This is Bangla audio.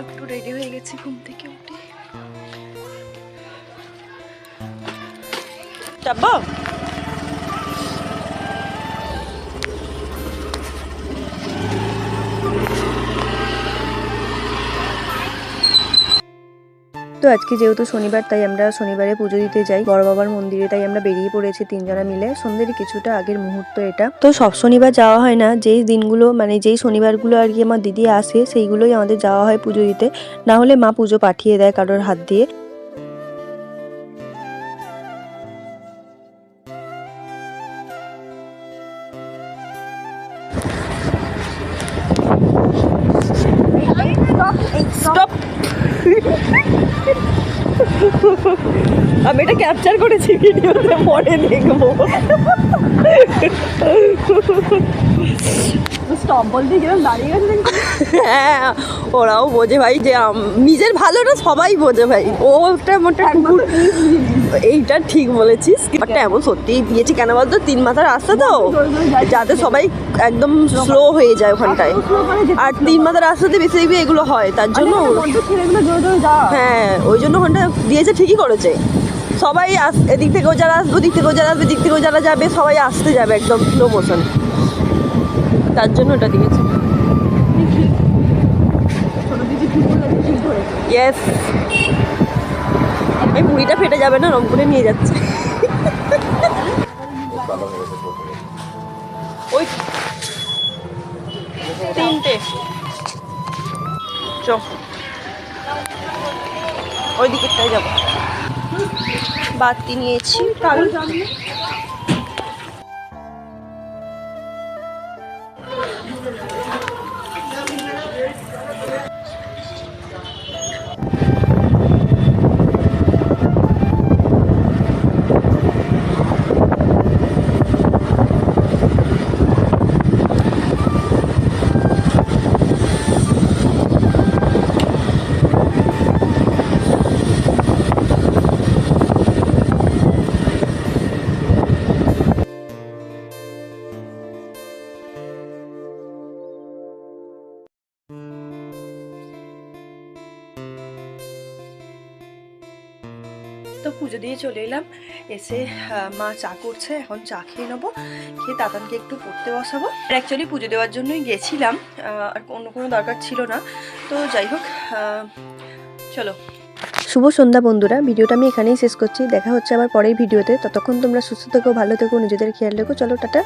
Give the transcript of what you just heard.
একটু রেডি হয়ে গেছি ঘুম থেকে উঠে। যাব তো আজকে যেহেতু শনিবার, তাই আমরা শনিবারে পুজো দিতে যাই। বড় বাবার মন্দিরে, তাই আমরা বেরিয়ে পড়েছি তিনজনা মিলে। সন্ধ্যের কিছুটা আগের মুহূর্ত এটা। তো সব শনিবার যাওয়া হয় না। যেই দিনগুলো মানে যেই শনিবারগুলো আর কি আমার দিদি আসে, সেইগুলোই আমাদের যাওয়া হয় পুজো দিতে। না হলে মা পুজো পাঠিয়ে দেয় কারোর হাত দিয়ে। আমি এটা ক্যাপচার করেছি ভিডিওতে পরে দেখব। স্টপ বলতে গেলাম দাঁড়িয়ে গেছে হ্যাঁ ওরাও বোঝে ভাই যে নিজের ভালোটা সবাই বোঝে ভাই। ওটা মোটা এইটা ঠিক বলেছিস বাটটা এমন সত্যিই দিয়েছি কেন বলতো? তিন মাথার রাস্তা তো। যাতে সবাই একদম স্লো হয়ে যায় ওখানটায়। আর তিন মাথার রাস্তাতে বেশি বেশি এগুলো হয় তার জন্য হ্যাঁ ওই জন্য ওখানটা দিয়েছে ঠিকই করেছে। সবাই আস এদিক থেকেও যারা আসবে, ওদিক থেকেও যারা আসবে এদিক থেকেও যারা যাবে, সবাই আসতে যাবে একদম স্লো মোশন তার জন্য ওটা দিয়েছে। ইয়েস এই মুড়িটা ফেটে যাবে না, রংপুরে নিয়ে যাচ্ছে। ওই তিনটে। চ। ওই দিকেরটাই যাব। বাতি নিয়েছি। কারণ তো পুজো দিয়ে চলে এলাম। এসে মা চা করছে, এখন চা খেয়ে নেব। খেয়ে তাতানকে একটু পড়তে বসাবো। অ্যাকচুয়ালি পুজো দেওয়ার জন্যই গেছিলাম আর অন্য কোনো দরকার ছিল না। তো যাই হোক চলো। শুভ সন্ধ্যা বন্ধুরা, ভিডিওটা আমি এখানেই শেষ করছি। দেখা হচ্ছে আবার পরের ভিডিওতে। ততক্ষণ তোমরা সুস্থ থেকো, ভালো থেকো, নিজেদের খেয়াল রেখো। চলো, টাটা।